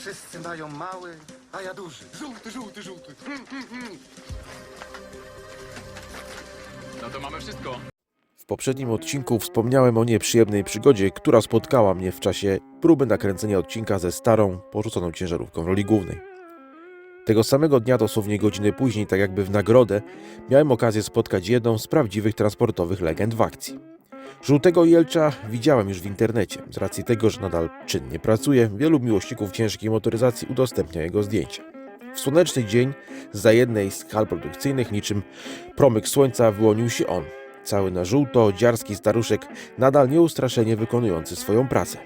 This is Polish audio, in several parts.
Wszyscy mają mały, a ja duży. Żółty, żółty, żółty. Hmm, hmm, hmm. No to mamy wszystko. W poprzednim odcinku wspomniałem o nieprzyjemnej przygodzie, która spotkała mnie w czasie próby nakręcenia odcinka ze starą, porzuconą ciężarówką w roli głównej. Tego samego dnia, dosłownie godziny później, tak jakby w nagrodę, miałem okazję spotkać jedną z prawdziwych transportowych legend w akcji. Żółtego Jelcza widziałem już w internecie. Z racji tego, że nadal czynnie pracuje, wielu miłośników ciężkiej motoryzacji udostępnia jego zdjęcia. W słoneczny dzień za jednej z hal produkcyjnych niczym promyk słońca wyłonił się on, cały na żółto, dziarski staruszek, nadal nieustraszenie wykonujący swoją pracę.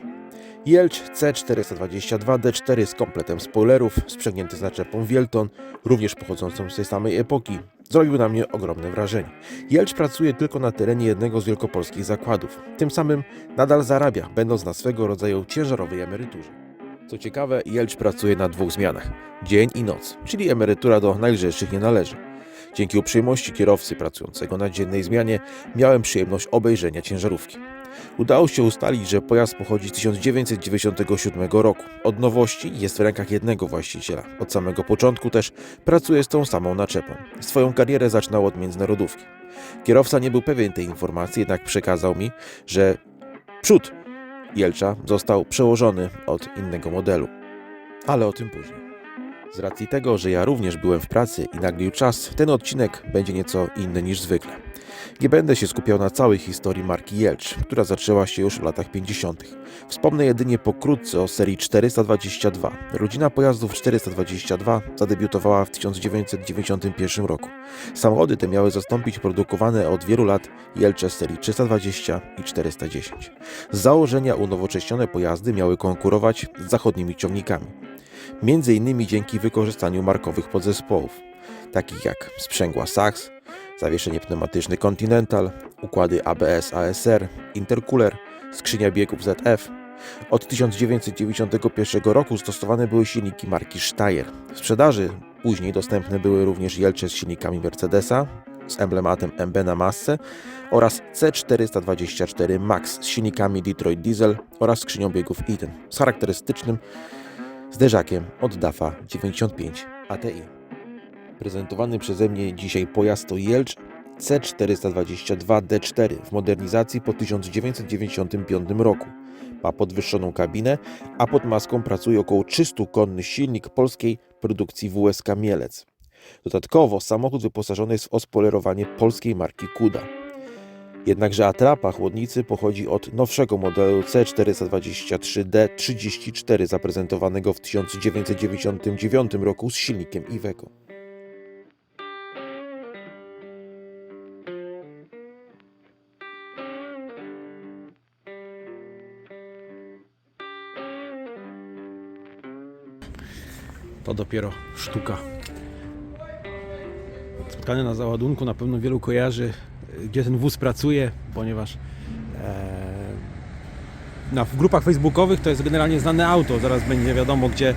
Jelcz C422D4 z kompletem spoilerów, sprzęgnięty z naczepą Wielton, również pochodzącą z tej samej epoki, zrobił na mnie ogromne wrażenie. Jelcz pracuje tylko na terenie jednego z wielkopolskich zakładów. Tym samym nadal zarabia, będąc na swego rodzaju ciężarowej emeryturze. Co ciekawe, Jelcz pracuje na dwóch zmianach dzień i noc, czyli emerytura do najlżejszych nie należy. Dzięki uprzejmości kierowcy pracującego na dziennej zmianie miałem przyjemność obejrzenia ciężarówki. Udało się ustalić, że pojazd pochodzi z 1997 roku. Od nowości jest w rękach jednego właściciela. Od samego początku też pracuje z tą samą naczepą. Swoją karierę zaczynał od międzynarodówki. Kierowca nie był pewien tej informacji, jednak przekazał mi, że przód Jelcza został przełożony od innego modelu. Ale o tym później. Z racji tego, że ja również byłem w pracy i naglił czas, ten odcinek będzie nieco inny niż zwykle. Nie będę się skupiał na całej historii marki Jelcz, która zaczęła się już w latach 50. Wspomnę jedynie pokrótce o serii 422. Rodzina pojazdów 422 zadebiutowała w 1991 roku. Samochody te miały zastąpić produkowane od wielu lat Jelcze serii 320 i 410. Z założenia unowocześnione pojazdy miały konkurować z zachodnimi ciągnikami między innymi dzięki wykorzystaniu markowych podzespołów, takich jak sprzęgła Sachs, zawieszenie pneumatyczne Continental, układy ABS ASR, intercooler, skrzynia biegów ZF. Od 1991 roku stosowane były silniki marki Steyr. W sprzedaży później dostępne były również Jelcze z silnikami Mercedesa z emblematem MB na masce oraz C424 Max z silnikami Detroit Diesel oraz skrzynią biegów Eaton z charakterystycznym zderzakiem od DAFA 95 ATI. Prezentowany przeze mnie dzisiaj pojazd to Jelcz C422D4 w modernizacji po 1995 roku. Ma podwyższoną kabinę, a pod maską pracuje około 300-konny silnik polskiej produkcji WSK Mielec. Dodatkowo samochód wyposażony jest w ospolerowanie polskiej marki Kuda. Jednakże atrapa chłodnicy pochodzi od nowszego modelu C423D34 zaprezentowanego w 1999 roku z silnikiem Iveco. To dopiero sztuka. Spotkanie na załadunku na pewno wielu kojarzy, gdzie ten wóz pracuje, ponieważ e, na, w grupach facebookowych to jest generalnie znane auto. Zaraz będzie wiadomo, gdzie,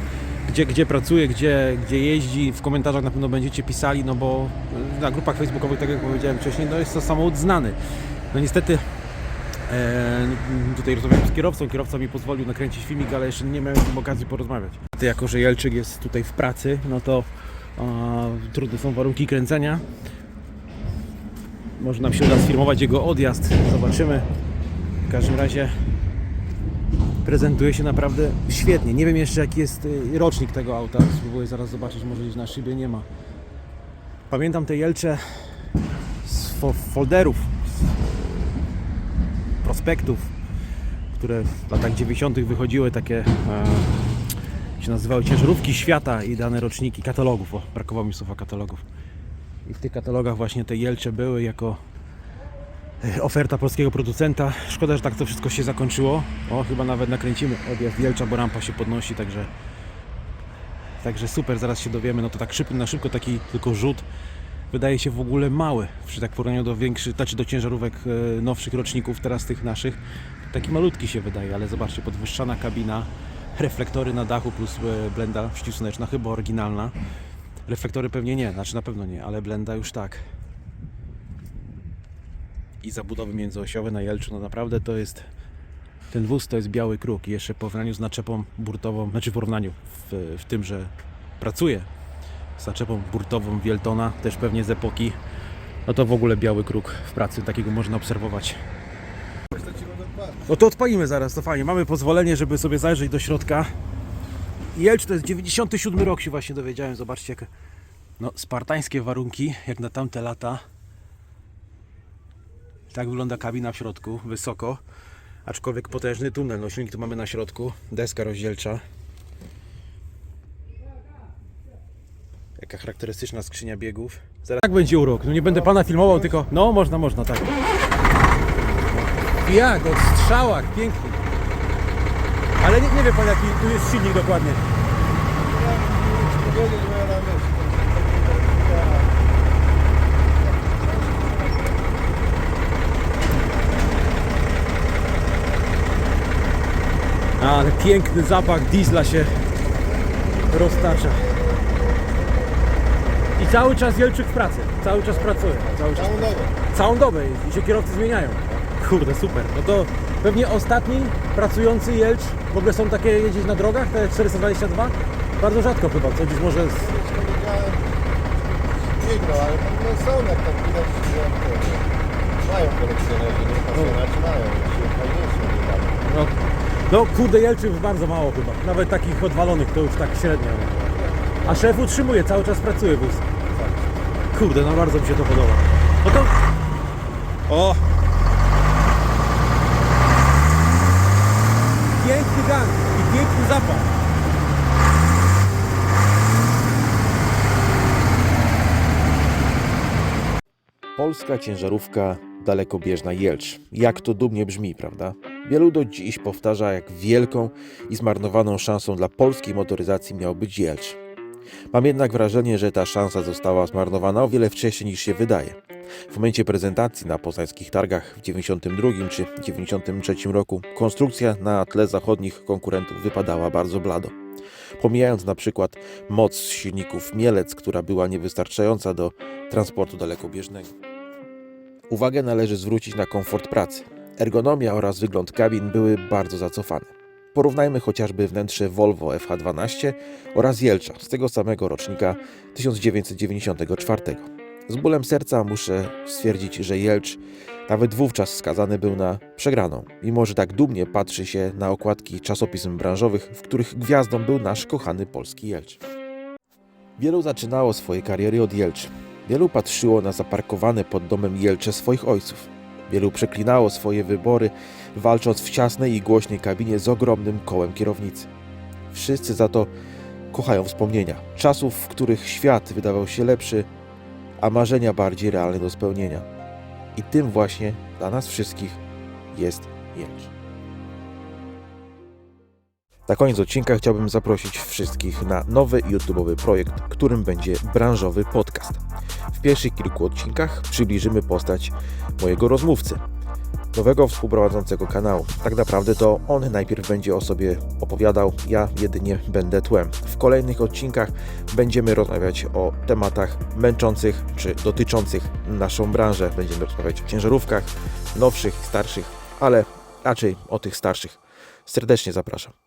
gdzie, gdzie pracuje, gdzie, gdzie jeździ. W komentarzach na pewno będziecie pisali, no bo na grupach facebookowych, tak jak powiedziałem wcześniej, no jest to samochód znany. No niestety E, tutaj rozmawiałem z kierowcą, kierowca mi pozwolił nakręcić filmik, ale jeszcze nie miałem z nim okazji porozmawiać. Jako że Jelczyk jest tutaj w pracy, no to e, trudne są warunki kręcenia. Może nam się uda sfilmować jego odjazd, zobaczymy. W każdym razie prezentuje się naprawdę świetnie. Nie wiem jeszcze jaki jest y, rocznik tego auta, spróbuję zaraz zobaczyć, może gdzieś na szybie nie ma. Pamiętam te Jelcze z fo- folderów, prospektów, które w latach 90. wychodziły takie, e, się nazywały ciężarówki świata i dane roczniki katalogów. O, brakowało mi słowa katalogów. I w tych katalogach właśnie te Jelcze były jako e, oferta polskiego producenta. Szkoda, że tak to wszystko się zakończyło. O, chyba nawet nakręcimy odjazd Jelcza, bo rampa się podnosi, także Także super, zaraz się dowiemy. No to tak szybko, na szybko taki tylko rzut wydaje się w ogóle mały. Przy tak porównaniu do większych, znaczy do ciężarówek e, nowszych roczników, teraz tych naszych, taki malutki się wydaje, ale zobaczcie, podwyższana kabina, reflektory na dachu plus e, blenda przeciwsłoneczna, chyba oryginalna. Reflektory pewnie nie, znaczy na pewno nie, ale blenda już tak. I zabudowy międzyosiowe na Jelczu, no naprawdę to jest Ten wóz to jest biały kruk i jeszcze w porównaniu z naczepą burtową, znaczy w porównaniu w, w tym, że pracuje z naczepą burtową Wieltona, też pewnie z epoki, no to w ogóle biały kruk w pracy, takiego można obserwować. No to odpalimy zaraz, to fajnie. Mamy pozwolenie, żeby sobie zajrzeć do środka. Jelcz to jest 97 rok, się właśnie dowiedziałem. Zobaczcie, jak no, spartańskie warunki, jak na tamte lata. Tak wygląda kabina w środku, wysoko. Aczkolwiek potężny tunel. No, silnik tu mamy na środku, deska rozdzielcza. Jaka charakterystyczna skrzynia biegów. Zaraz tak będzie urok. No nie będę pana filmował, tylko. No, można, można, tak. Jak, od strzałach, pięknie. Ale nie, nie wie pan jaki tu jest silnik dokładnie. Ale piękny zapach diesla się roztacza. I cały czas Jelczyk w pracy. Cały czas pracuje. Cały czas. Całą dobę jest i się kierowcy zmieniają. Kurde, super. No to pewnie ostatni pracujący Jelcz. W ogóle są takie jeździć na drogach, te 422? Bardzo rzadko chyba, co gdzieś może... Z... Migro, ale no są jak tam widać, że mają kolekcjonerzy, nie? Pasjonaci mają, się fajniejsze wydaje. No, no kurde, Jelczych bardzo mało chyba. Nawet takich odwalonych to już tak średnio. A szef utrzymuje, cały czas pracuje wóz. Kurde, no bardzo mi się to podoba. No to... O! Piękny gang i piękny zapach. Polska ciężarówka dalekobieżna Jelcz. Jak to dumnie brzmi, prawda? Wielu do dziś powtarza, jak wielką i zmarnowaną szansą dla polskiej motoryzacji miał być Jelcz. Mam jednak wrażenie, że ta szansa została zmarnowana o wiele wcześniej niż się wydaje. W momencie prezentacji na poznańskich targach w 92 czy 93 roku konstrukcja na tle zachodnich konkurentów wypadała bardzo blado. Pomijając na przykład moc silników Mielec, która była niewystarczająca do transportu dalekobieżnego. Uwagę należy zwrócić na komfort pracy. Ergonomia oraz wygląd kabin były bardzo zacofane. Porównajmy chociażby wnętrze Volvo FH12 oraz Jelcza z tego samego rocznika 1994. Z bólem serca muszę stwierdzić, że Jelcz nawet wówczas skazany był na przegraną, mimo że tak dumnie patrzy się na okładki czasopism branżowych, w których gwiazdą był nasz kochany polski Jelcz. Wielu zaczynało swoje kariery od Jelcz. Wielu patrzyło na zaparkowane pod domem Jelcze swoich ojców. Wielu przeklinało swoje wybory, walcząc w ciasnej i głośnej kabinie z ogromnym kołem kierownicy. Wszyscy za to kochają wspomnienia. Czasów, w których świat wydawał się lepszy, a marzenia bardziej realne do spełnienia. I tym właśnie dla nas wszystkich jest Jelcz. Na koniec odcinka chciałbym zaprosić wszystkich na nowy YouTube'owy projekt, którym będzie branżowy podcast. W pierwszych kilku odcinkach przybliżymy postać mojego rozmówcy, nowego współprowadzącego kanału. Tak naprawdę to on najpierw będzie o sobie opowiadał, ja jedynie będę tłem. W kolejnych odcinkach będziemy rozmawiać o tematach męczących czy dotyczących naszą branżę. Będziemy rozmawiać o ciężarówkach, nowszych, starszych, ale raczej o tych starszych. Serdecznie zapraszam.